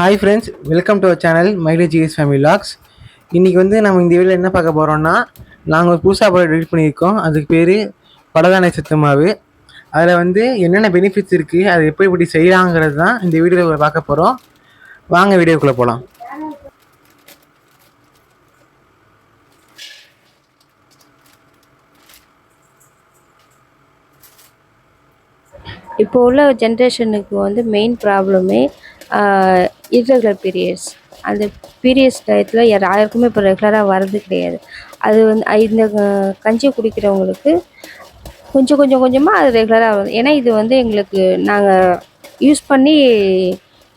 Hi friends welcome to our channel mighty GS family logs இன்றைக்கி வந்து நம்ம இந்த வீடியோவில் என்ன பார்க்க போகிறோம்னா நாங்கள் ஒரு புதுசாக படம் ரெடி பண்ணியிருக்கோம். அதுக்கு பேர் படதானை சுத்தமாவு அதில் வந்து என்னென்ன பெனிஃபிட்ஸ் இருக்குது அது எப்படி எப்படி செய்யலாங்கிறது தான் இந்த வீடியோவில் பார்க்க போகிறோம் வாங்க வீடியோக்குள்ளே போகலாம் இப்போ உள்ள ஜென்ரேஷனுக்கு வந்து மெயின் ப்ராப்ளமே irregular பீரியட்ஸ் அந்த பீரியட்ஸ் டயத்தில் யாருக்குமே இப்போ ரெகுலராக வர்றது கிடையாது. அது வந்து இந்த க- கஞ்சி குடிக்கிறவங்களுக்கு கொஞ்சம் கொஞ்சம் கொஞ்சமாக அது ரெகுலராக வருது ஏன்னா இது வந்து எங்களுக்கு நாங்கள் யூஸ் பண்ணி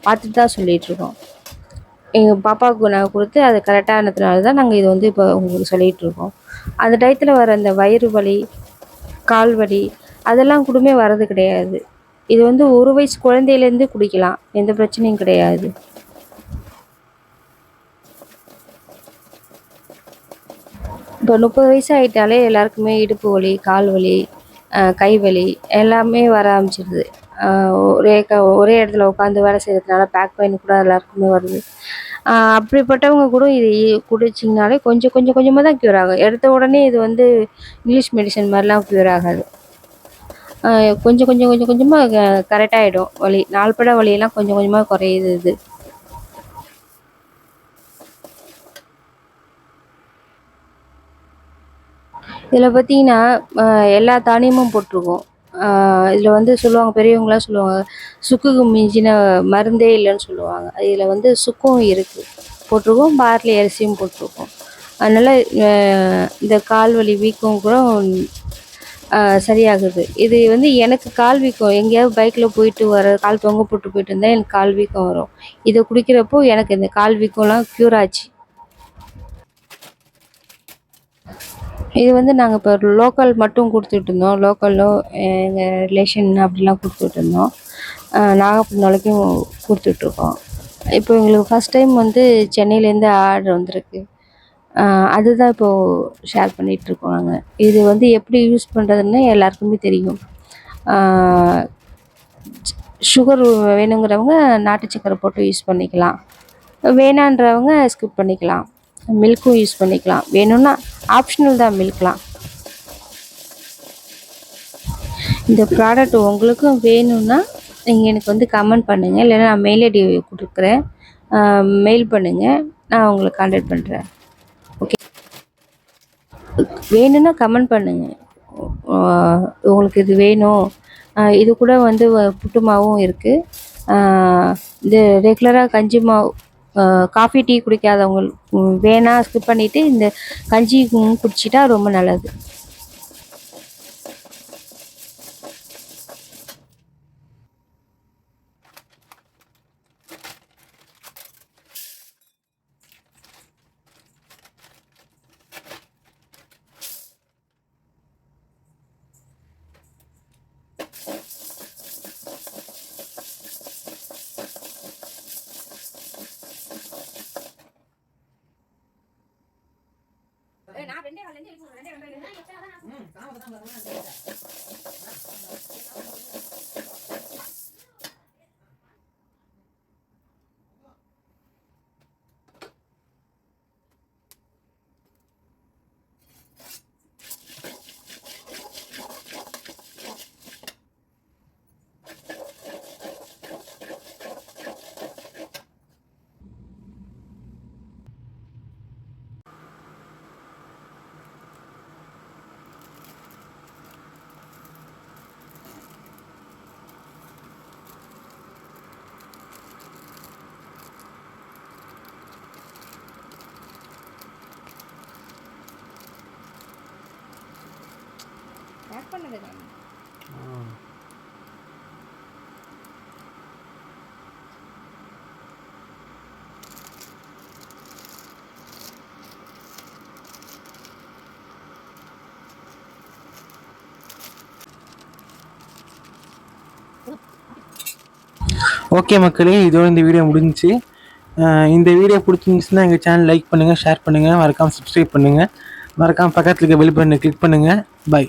பார்த்துட்டு தான் சொல்லிகிட்ருக்கோம் எங்கள் பாப்பாவுக்கு நாங்கள் கொடுத்து அது கரெக்டானதுனால தான் நாங்கள் இது வந்து இப்போ உங்களுக்கு சொல்லிகிட்ருக்கோம் அந்த டயத்தில் வர அந்த வயிறு வலி கால் வலி அதெல்லாம் கூடமே வர்றது கிடையாது. இது வந்து ஒரு வயசு குழந்தையிலேருந்து குடிக்கலாம். எந்த பிரச்சனையும் கிடையாது. இப்போ முப்பது வயசு ஆகிட்டாலே எல்லாருக்குமே இடுப்பு வலி கால் வலி கை வலி எல்லாமே வர ஆரம்பிச்சிடுது ஒரே க ஒரே இடத்துல உட்காந்து வேலை செய்கிறதுனால பேக் பெயின் கூட எல்லாருக்குமே வருது. அப்படிப்பட்டவங்க கூட இது குடிச்சிங்கனாலே கொஞ்சம் கொஞ்சம் கொஞ்சமாக தான் க்யூர் ஆகும். எடுத்த உடனே இது வந்து இங்கிலீஷ் மெடிசன் மாதிரிலாம் க்யூர் ஆகாது. கொஞ்சம் கொஞ்சம் கொஞ்சம் கொஞ்சமாக கரெக்டாகிடும் வலி நாள்பட வலியெல்லாம் கொஞ்சம் கொஞ்சமாக குறையுது இது. இதில் பார்த்தீங்கன்னா எல்லா தானியமும் போட்டிருக்கோம். இதில் வந்து சொல்லுவாங்க பெரியவங்களாம் சொல்லுவாங்க சுக்குக்கு மிஞ்சின மருந்தே இல்லைன்னு சொல்லுவாங்க. இதில் வந்து சுக்கும் இருக்குது போட்டிருக்கோம் பார்லி அரிசியும் போட்டிருக்கோம். அதனால் இந்த கால் வலி வீக்கம் கூட சரியாகுது. இது வந்து எனக்கு கால் வீக்கம். எங்கேயாவது பைக்கில் போயிட்டு வர கால் தொங்க போட்டு போயிட்டு இருந்தால் எனக்கு கால் வீக்கம் வரும். இதை குடிக்கிறப்போ எனக்கு இந்த கால் வீக்கம்லாம் க்யூர் ஆச்சு. இது வந்து நாங்கள் இப்போ லோக்கல் மட்டும் கொடுத்துட்டு இருந்தோம். லோக்கலோ எங்கள் ரிலேஷன் அப்படிலாம் கொடுத்துட்டு இருந்தோம். நாகப்பட்டினம் வரைக்கும் கொடுத்துட்ருக்கோம் இப்போ எங்களுக்கு ஃபஸ்ட் டைம் வந்து சென்னையிலேருந்து ஆர்டர் வந்திருக்கு. அதுதான் இப்போது ஷேர் பண்ணிகிட்ருக்கோம் நாங்கள் இது வந்து எப்படி யூஸ் பண்ணுறதுன்னு எல்லாருக்குமே தெரியும். சுகர் வேணுங்கிறவங்க நாட்டு சக்கரை போட்டு யூஸ் பண்ணிக்கலாம். வேணான்றவங்க ஸ்கிப் பண்ணிக்கலாம். மில்க்கும் யூஸ் பண்ணிக்கலாம். வேணும்னா ஆப்ஷனல் தான் மில்க்லாம் இந்த ப்ராடக்ட் உங்களுக்கும் வேணும்னா நீங்கள் எனக்கு வந்து கமெண்ட் பண்ணுங்கள் இல்லைன்னா நான் மெயில் ஐடி கொடுக்குறேன். மெயில் பண்ணுங்கள் நான் உங்களுக்கு கான்டாக்ட் பண்ணுறேன் வேணும்னா கமெண்ட் பண்ணுங்கள் உங்களுக்கு இது வேணும். இது கூட வந்து வ- புட்டு மாவும் இருக்குது இது ரெகுலராக கஞ்சி மாவு காஃபி டீ குடிக்காதவங்க வேணால் ஸ்கிப் பண்ணிவிட்டு இந்த கஞ்சி குடிச்சிட்டா ரொம்ப நல்லது. ரெண்டு ரெண்டு ரெண்டு ஓகே மக்களே இதோட இந்த வீடியோ முடிஞ்சிச்சு. இந்த வீடியோ பிடிச்சிருந்துச்சுன்னா எங்கள் சேனல் லைக் பண்ணுங்கள் ஷேர் பண்ணுங்கள் மறக்காமல் சப்ஸ்கிரைப் பண்ணுங்கள் மறக்காமல் பக்கத்தில் இருக்க பெல் பட்டனை கிளிக் பண்ணுங்கள் பை